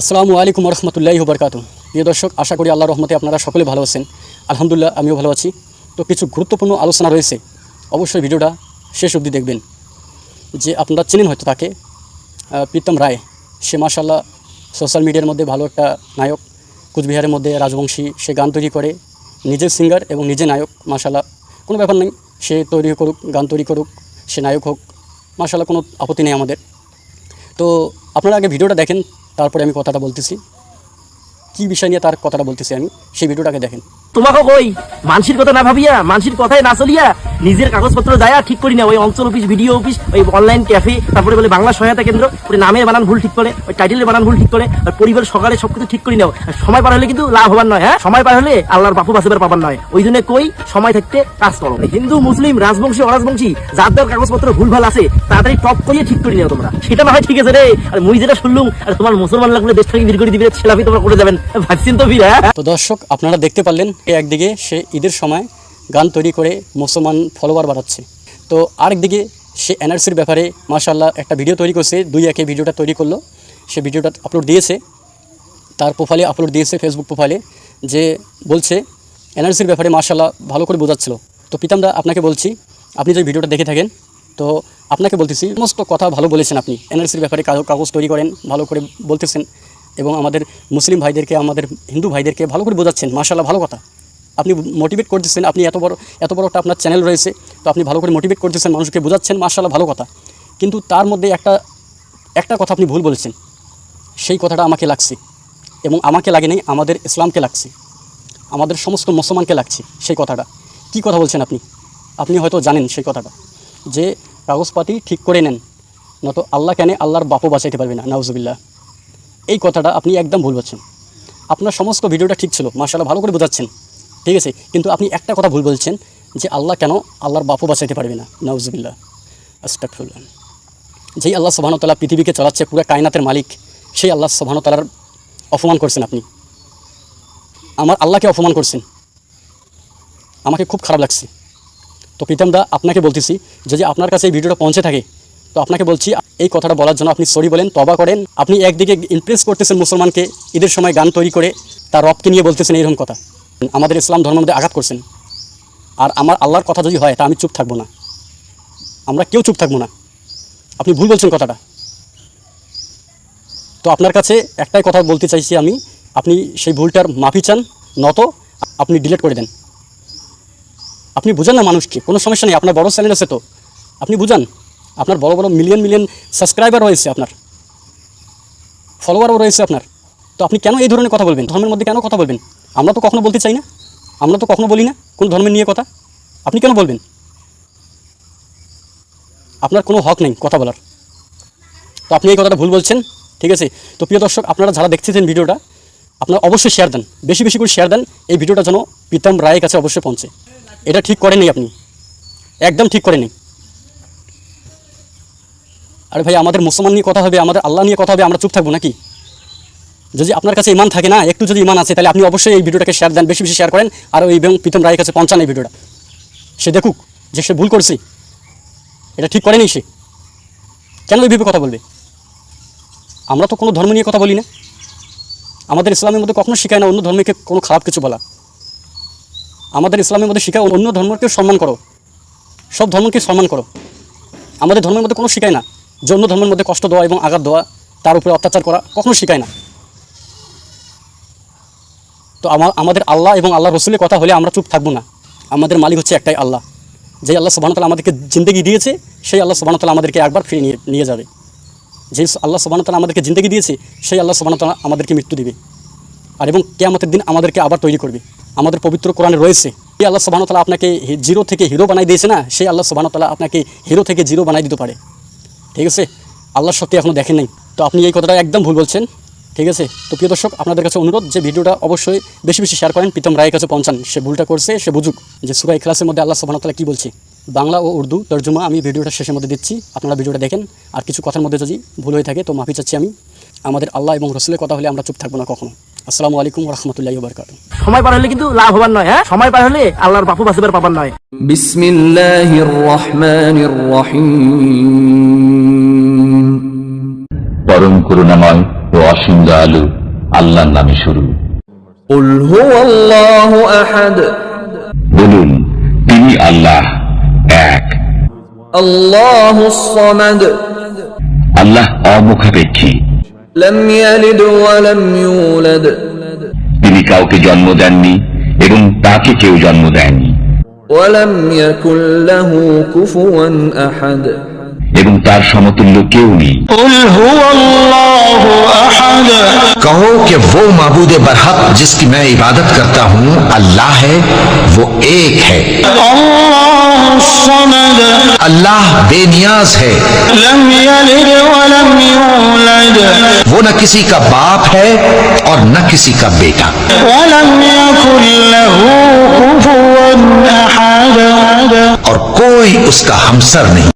আসসালামু আলাইকুম রহমতুল্লাহি বরকাত প্রিয় দর্শক, আশা করি আল্লাহ রহমতে আপনারা সকলে ভালো আছেন। আলহামদুলিল্লাহ, আমিও ভালো আছি। তো কিছু গুরুত্বপূর্ণ আলোচনা রয়েছে। অবশ্যই ভিডিওটা শেষ অবধি দেখবেন। যে আপনারা চেনেন হয়তো তাকে প্রীতম রায়। সে মাসাল্লাহ সোশ্যাল মিডিয়ার মধ্যে ভালো একটা নায়ক। কুচবিহারের মধ্যে রাজবংশী, সে গান তৈরি করে। নিজে সিঙ্গার এবং নিজে নায়ক মাসাল্লাহ কোনো ব্যাপার নেই, সে তৈরি করুক, গান তৈরি করুক, সে নায়ক হোক মাসাল্লাহ কোনো আপত্তি নেই আমাদের। তো আপনারা আগে ভিডিওটা দেখেন তারপরে আমি কথাটা বলতেছি। কী বিষয় নিয়ে তার কথাটা বলতেছি আমি, সেই ভিডিওটাকে দেখেন। তোমাকে কই? মানসির কথা না ভাবিয়া, মানসির কথায় না চলিয়া নিজের কাগজপত্র দায়া ঠিক করি না। ওই অঞ্চল অফিস, ভিডিও অফিস, ওই অনলাইন ক্যাফে তারপরে বলে বাংলা সহায়তা কেন্দ্র, ওই নামের বানান ভুল ঠিক করে, ওই টাইটেলের বানান ভুল ঠিক করে, আর পরিবার সকালে সবকিছু ঠিক করে নাও। সময় পার হলে কিন্তু লাভ হবার নয় হ্যাঁ? সময় পার হলে আল্লাহর বাপু বাসেবার পাবার নয়। ওই জন্য কই, সময় থাকতে কাজ করো। হিন্দু, মুসলিম, রাজবংশী, অরাজবংশী যাদের কাগজপত্র ভুল ভালো আছে, তাড়াতাড়ি টপ করিয়ে ঠিক করি নিও তোমরা। সেটা না হয় ঠিক আছে রে। আর মুই যেটা শুনলুম, আর তোমার মুসলমান লাগলে দেশ থেকে বের করে দিবে ছেলাপি তোমরা করে যাবেন। ভাবছেন তো হ্যাঁ তো দর্শক, আপনারা দেখতে পারলেন একদিকে সে ঈদের সময় গান তৈরি করে মুসলমান ফলোয়ার বাড়াচ্ছে। তো আরেকদিকে সে এনআরসির ব্যাপারে মাশাল্লাহ একটা ভিডিও তৈরি করছে, দুই একে ভিডিওটা তৈরি করল। সে ভিডিওটা আপলোড দিয়েছে, তার প্রোফাইলে আপলোড দিয়েছে ফেসবুক প্রোফাইলে যে বলছে এনআরসির ব্যাপারে মাশাল্লাহ ভালো করে বোঝাচ্ছিল। তো পিতামদা আপনাকে বলছি, আপনি যদি ভিডিওটা দেখে থাকেন, তো আপনাকে বলতেছি, সমস্ত কথা ভালো বলেছেন আপনি। এনআরসির ব্যাপারে কাগজ তৈরি করেন, ভালো করে বলতেছেন। এবং আমাদের মুসলিম ভাইদেরকে, আমাদের হিন্দু ভাইদেরকে ভালো করে বোঝাচ্ছেন। মাশাল্লাহ ভালো কথা। আপনি মোটিভেট করতেছেন, আপনি এত বড় এত বড় একটা আপনার চ্যানেল রয়েছে, তো আপনি ভালো করে মোটিভেট করতেছেন, মানুষকে বোঝাচ্ছেন মাশাল্লাহ ভালো কথা। কিন্তু তার মধ্যে একটা একটা কথা আপনি ভুল বলেছেন। সেই কথাটা আমাকে লাগছে। এবং আমাকে লাগে নাই, আমাদের ইসলামকে লাগছে। আমাদের সমস্ত মুসলমানকে লাগছে সেই কথাটা। কি কথা বলছেন আপনি? আপনি হয়তো জানেন সেই কথাটা। যে কাগজপাতি ঠিক করে নেন নত আল্লাহ কেন আল্লাহর বাপও বাঁচাইতে পারবে না, নাউজুবিল্লাহ। এই কথাটা আপনি একদম ভুল বলছেন। আপনার সমস্ত ভিডিওটা ঠিক ছিল মার্শাল্লাহ ভালো করে বোঝাচ্ছেন, ঠিক আছে? কিন্তু আপনি একটা কথা ভুল বলছেন, যে আল্লাহ কেন আল্লাহর বাপও বাঁচাইতে পারবে না। নাউজুবিল্লাহ। আস্তাকফুল্লাহ যেই আল্লাহ সুবাহতাল্লাহ পৃথিবীকে চালাচ্ছে, পুরো কায়নাতের মালিক, সেই আল্লাহ সুবাহতালার অপমান করছেন আপনি। আমার আল্লাহকে অপমান করছেন। আমাকে খুব খারাপ লাগছে। তো প্রীতম দা, আপনাকে বলতেছি, যদি আপনার কাছে এই ভিডিওটা পৌঁছে থাকে তো আপনাকে বলছি, এই কথাটা বলার জন্য আপনি সরি বলেন, তবা করেন। আপনি একদিকে ইমপ্রেস করতেছেন মুসলমানকে, ঈদের সময় গান তৈরি করে, তার রবকে নিয়ে বলতেছেন এরকম কথা। আমাদের ইসলাম ধর্মের মধ্যে আঘাত করছেন। আর আমার আল্লাহর কথা যদি হয়, তা আমি চুপ থাকব না। আমরা কেউ চুপ থাকব না। আপনি ভুল বলছেন কথাটা। তো আপনার কাছে একটাই কথা বলতে চাইছি আমি, আপনি সেই ভুলটার মাফি চান, নত, আপনি ডিলিট করে দেন। আপনি বুঝান না মানুষকে, কোনো সমস্যা নেই, আপনার বড় চ্যানেল আছে তো। আপনি বুঝান। আপনার বড় বড় মিলিয়ন মিলিয়ন সাবস্ক্রাইবার রয়েছে আপনার। ফলোয়ারও রয়েছে আপনার। তো আপনি কেন এই ধরনের কথা বলবেন? ধর্মের মধ্যে কেন কথা বলবেন? আমরা তো কখনো বলতে চাই না। আমরা তো কখনো বলি না কোন ধর্মের নিয়ে কথা। আপনি কেন বলবেন? আপনার কোনো হক নেই কথা বলার। তো আপনি এই কথাটা ভুল বলছেন, ঠিক আছে? তো প্রিয় দর্শক, আপনারা যারা দেখতেছেন ভিডিওটা, আপনারা অবশ্যই শেয়ার দেন। বেশি বেশি করে শেয়ার দেন, এই ভিডিওটা যেন প্রীতম রায়ের কাছে অবশ্যই পৌঁছে। এটা ঠিক করেনি আপনি। একদম ঠিক করেনি আরে ভাই, আমাদের মুসলমান নিয়ে কথা হবে, আমাদের আল্লাহ নিয়ে কথা হবে, আমরা চুপ থাকব নাকি? যদি আপনার কাছে ইমান থাকে না, একটু যদি ইমান আছে, তাহলে আপনি অবশ্যই এই ভিডিওটাকে শেয়ার দেন, বেশি বেশি শেয়ার করেন, আর ওই এবং প্রীতম রায়ের কাছে পৌঁছান এই ভিডিওটা। সে দেখুক যে সে ভুল করছে। এটা ঠিক করেনি সে। কেন এইভাবে কথা বলবে? আমরা তো কোনো ধর্ম নিয়ে কথা বলি না আমাদের ইসলামের মধ্যে কখনো শেখায় না অন্য ধর্মকে কোনো খারাপ কিছু বলা। আমাদের ইসলামের মধ্যে শেখায় অন্য ধর্মকে সম্মান করো। সব ধর্মকে সম্মান করো। আমাদের ধর্মের মধ্যে কোনো শেখায় না। অন্য ধর্মের মধ্যে কষ্ট দেওয়া এবং আঘাত দেওয়া, তার উপরে অত্যাচার করা কখনো শেখায় না। তো আমার আমাদের আল্লাহ এবং আল্লাহ রসুলের কথা হলে আমরা চুপ থাকব না। আমাদের মালিক হচ্ছে একটাই আল্লাহ। যে আল্লাহ সুবাহতাল আমাদেরকে জিন্দগি দিয়েছে, সেই আল্লাহ সুবাহতাল আমাদেরকে একবার ফিরে নিয়ে নিয়ে যাবে। যে আল্লাহ সুবাহতাল আমাদেরকে জিন্দগি দিয়েছে, সেই আল্লাহ সুবাহতাল আমাদেরকে মৃত্যু দিবে। আর এবং কেয়ামতের দিন আমাদেরকে আবার তৈরি করবে। আমাদের পবিত্র কোরআনে রয়েছে এই আল্লাহ সুবাহতাল আপনাকে জিরো থেকে হিরো বানাই দিয়েছে না? সেই আল্লাহ সুবাহতাল্লাহ আপনাকে হিরো থেকে জিরো বানাই দিতে পারে। ঠিক আছে? আল্লাহর শক্তি এখনও দেখেন নাই। তো আপনি এই কথাটা একদম ভুল বলছেন। ঠিক আছে? তো প্রিয় দর্শক, আপনাদের কাছে অনুরোধ যে ভিডিওটা অবশ্যই বেশি বেশি শেয়ার করেন। প্রীতম রায়ের কাছে পৌঁছান। সে ভুলটা করছে, সে বুঝুক যে সুরাই ক্লাসের মধ্যে আল্লাহ সুবাহতাল্লাহ কী বলছে। বাংলা ও উর্দু তর্জমা আমি ভিডিওটা শেষের মধ্যে দিচ্ছি। আপনারা ভিডিওটা দেখেন। আর কিছু কথার মধ্যে যদি ভুল হয়ে থাকে, তো মাফি চাচ্ছি আমি। আমাদের আল্লাহ এবং রসুলের কথা হলে আমরা চুপ থাকব না কখনো। আসসালামু আলাইকুম রহমতুল্লাহ বারকাত সময় পার হলে কিন্তু লাভ হবার নয় হ্যাঁ? সময় পার হলে আল্লাহর বাপু বাসিবার পাবার নয়। বিসমিল্লাহির রহমানির রহিম। পরম করুণাময় ও অসীম দয়ালু আল্লাহর নামে শুরু। কুল হুয়াল্লাহু আহাদ। বলুন তিনি আল্লাহ এক। আল্লাহু সামাদ। আল্লাহ অমুখাপেক্ষী। তিনি কাউকে জন্ম দেননি এবং তাকে কেউ জন্ম দেয়নি। এবং তার সমতুল্য কেউ নেই। कहो कि वो मबूद बरहक जिसकी मैं इबादत करता الصمد اللہ بے نیاز ہے۔ لم یلد ولم یولد. وہ نہ کسی کا باپ ہے اور نہ کسی کا بیٹا۔ ولم یکن کفوا احد. اور کوئی اس کا ہمسر نہیں۔